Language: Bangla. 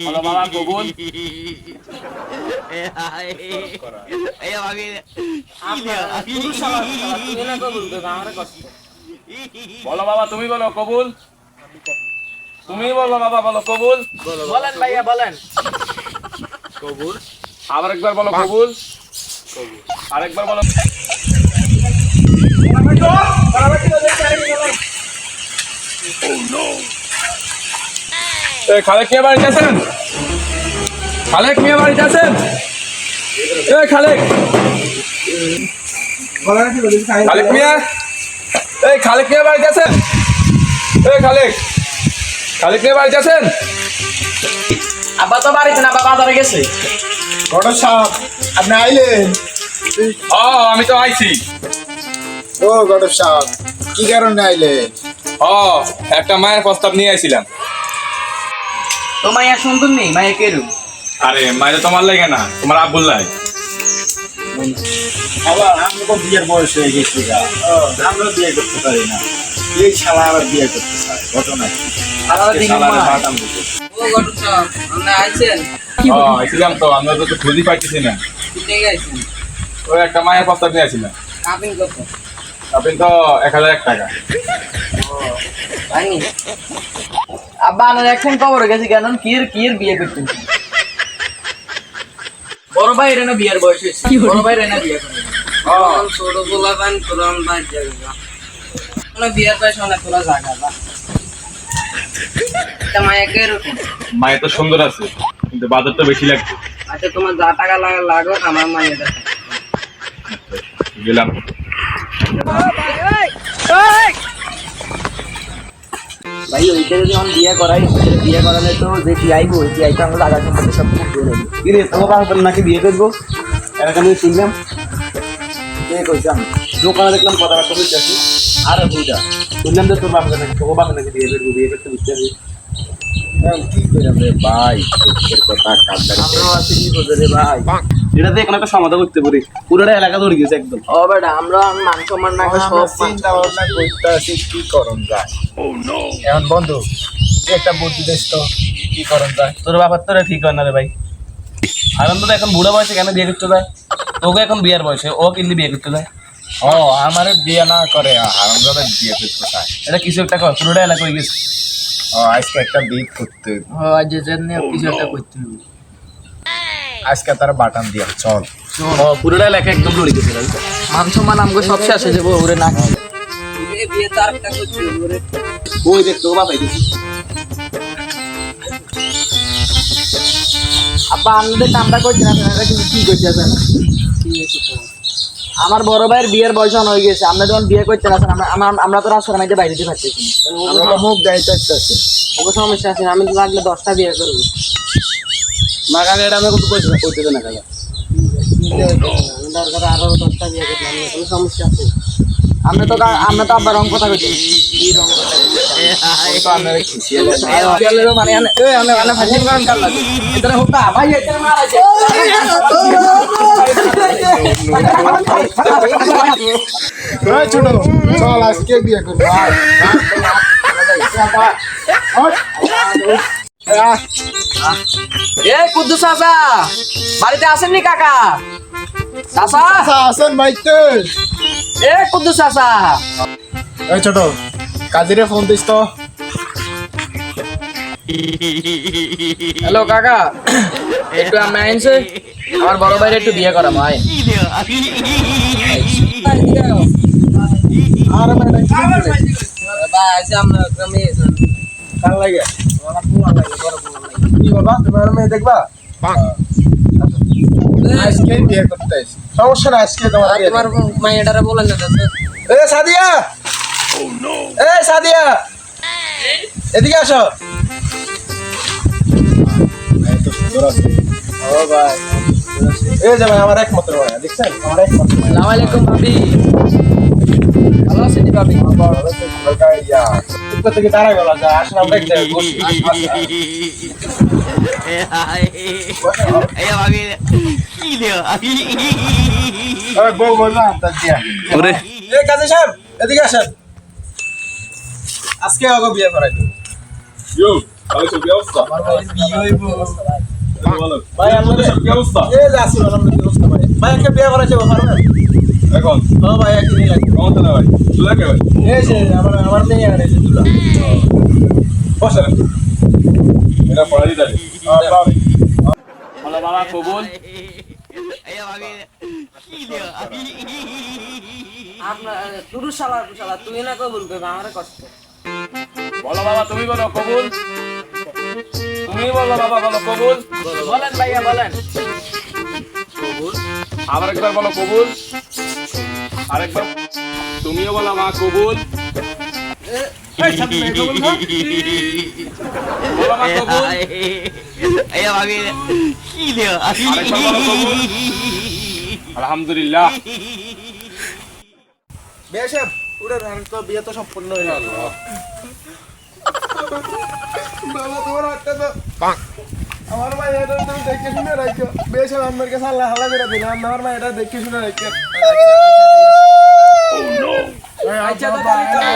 বলো বাবা কবুল বলো বাবা তুমি বলো কবুল? তুমি বলো বাবা বলো কবুল? বলেন ভাইয়া বলেন। কবুল আবার একবার বলো কবুল? আরেকবার বলো। খালেক মিয়া বাড়িতে আছেন? খালেক মিয়া বাড়িতে আছেন? এই খালেক। খালেক মিয়া? এই খালেক মিয়া বাড়িতে আছেন? এই খালেক। খালেক মিয়া বাড়িতে আছেন? আব্বা তো বাড়িতে না বাবা বাজারে গেছে। ঘটক সাহেব আপনি আইলেন? ও আমি তো আইছি। ও ঘটক সাহেব কি কারণে আইলেন? ও একটা মায়ের প্রস্তাব নিয়ে আইছিলাম। তো মাইয়া সুন্দর নেই মাইয়া কেরু আরে মায়ের তোমার লাগে না তোমার আব্বুল লাগে। আবার তো বিয়ের বয়স হয়ে গেছি আমরা বিয়ে করতে পারি না। এই শালা আবার বিয়ে করতে চায় ঘটনা আইছিলাম তো আমরা তো খুঁজি পাইতেছি না। ওই একটা মায়ের প্রস্তাব নিয়ে আপনি তো এক হাজার এক টাকা। এখন খবর গেছে কেন? কির কির বিয়ে করতেন বড় ভাই রেনা বিয়ের বয়স হয়েছে। বড় ভাই রেনা বিয়ে করে ছোট পোলা পান কোরআন বাদ যাবে বিয়ের বয়স অনেক তোলা জায়গা না তা মায়া কে এরকম মায়ের তো সুন্দর আছে কিন্তু বাজার তো বেশি লাগবে। আচ্ছা তোমার যা টাকা লাগা লাগো আমার মায়ের গেলাম। ভাই ওইটা যদি আমার বিয়ে করাই বিয়ে করালে তো যে বিয়াইবো ওই বিয়াইটা আমরা টাকা সম্পর্কে সব দিয়ে দেবো। কিরে তোমার বাবা নাকি বিয়ে করব? এরকম আমি শুনলাম কে কইতাম দোকানে দেখলাম কথাবার্তা বলতেছি আরে বুঝা শুনলাম যে তোর বাবা নাকি তোর বাবা নাকি বিয়ে করব বিয়ে করতে বুঝতে পারি কি করলাম রে ভাই কথা কান্দারি আমরাও আছি কি বলতে রে ভাই? এটাতে এখন একটা সমাধান করতে পারি। পুরোটা এলাকা ধরে গেছে একদম। ও বেটা আমরা মান সম্মান না করে সব চিন্তা ভাবনা করতে আছি কি করণ যায়? এখন বন্ধু তুই একটা বুদ্ধি দিস তো কি করণ যায়? তোর ব্যাপার তো ঠিক হয় না রে ভাই। আনন্দ তো এখন বুড়ো বয়সে কেন বিয়ে করতে যায়? তোকে এখন বিয়ের বয়সে ও কিন্তু বিয়ে করতে যায়? ও আমারে বিয়ে না করে হারামজাদা বিয়ে করতে চায়। এটা কিছু একটা কর পুরোটা এলাকা হয়ে গেছে। ও আজকে একটা বিয়ে করতে। ও আজ যে জন্য কিছু একটা করতে হবে। আজকে তার বাটান দিয়া চল। পুরোটা এলাকা একদম লড়ে গেছে মান সম্মান আমাকে সব শেষ হয়ে যাব ওরে না ওই দেখ তোর বাপ আইতেছে আমাদের কামটা করছে না কিন্তু কি করছে না আমার বড় ভাইয়ের বিয়ের বয়স হয়ে গেছে আমরা যখন বিয়ে করতে না আমরা তো রাস্তার মাঝে বাইরে দিতে পারতেছি তো মুখ দায়িত্ব আছে ওকে সমস্যা আছে না, আমি তো লাগলে দশটা বিয়ে করব। মাগানে এটা আমি কিন্তু কইতে কইতে না কাকা আমি দরকার আরও দশটা বিয়ে করলাম না, কোনো সমস্যা আছে আমরা তো আমরা তো আব্বার রং কথা কইছি। মানে ছোট চল আজকে বিয়ে করব আয়। আয়। এ কুদ্দুস চাচা বাড়িতে আসেননি কাকা? চাচা? আসেন বাইতে এ কুদ্দুস চাচা। এই ছোট কাজিরে ফোন দিস তো। হ্যালো কাকা। একটু আমি আইনছে আমার বড় ভাইয়ের একটু বিয়ে করা ভাই আর ভাই আমরা কাল লাগে? কি বাবা তোমার দেখবা আজকে। সমস্যা না তোমার তোমার মাইয়াটারে বলেন না এ সাদিয়া এদিকে আসো এই যে ভাই আমার একমাত্র থেকে তারা গেল যা আসলে আমরা এক জায়গায় বসি। বউ বললাম তার দিয়া কাজী সাহেব এদিকে আসেন আজকে আগে বিয়ে করাই বলো। ভাই আমাদের ভাই ভাই একটা বিয়ে করাইছে এখন ও ভাই একই নিয়ে লাগবে কেমন না ভাই। চলে কে ভাই? এই যে আমার আমার মেয়ে আনেছে দুলা বসে এটা পড়া দিতে বলো বাবা। কবুল? আপনার শালা শালা তুই না কবুল করবে আমার কষ্ট। বলো বাবা তুমি বলো কবুল? তুমি বলো বাবা বলো কবুল? বলেন ভাইয়া বলেন। আবার একবার বলো কবুল? আরেকবার। তুমিও বলো মা কবুল। মা আলহামদুলিল্লাহ। তো বিয়ে তো সম্পূর্ণ হয়ে গেল। বাবা তোমার হাতটা তো আমার এটা তুমি দেখে শুনে রাখো। বেশ আমার কাছে আল্লাহ হালা করে দিলাম। আমার ভাই এটা দেখে শুনে রাখো। আচ্ছা তো তাহলে চলো।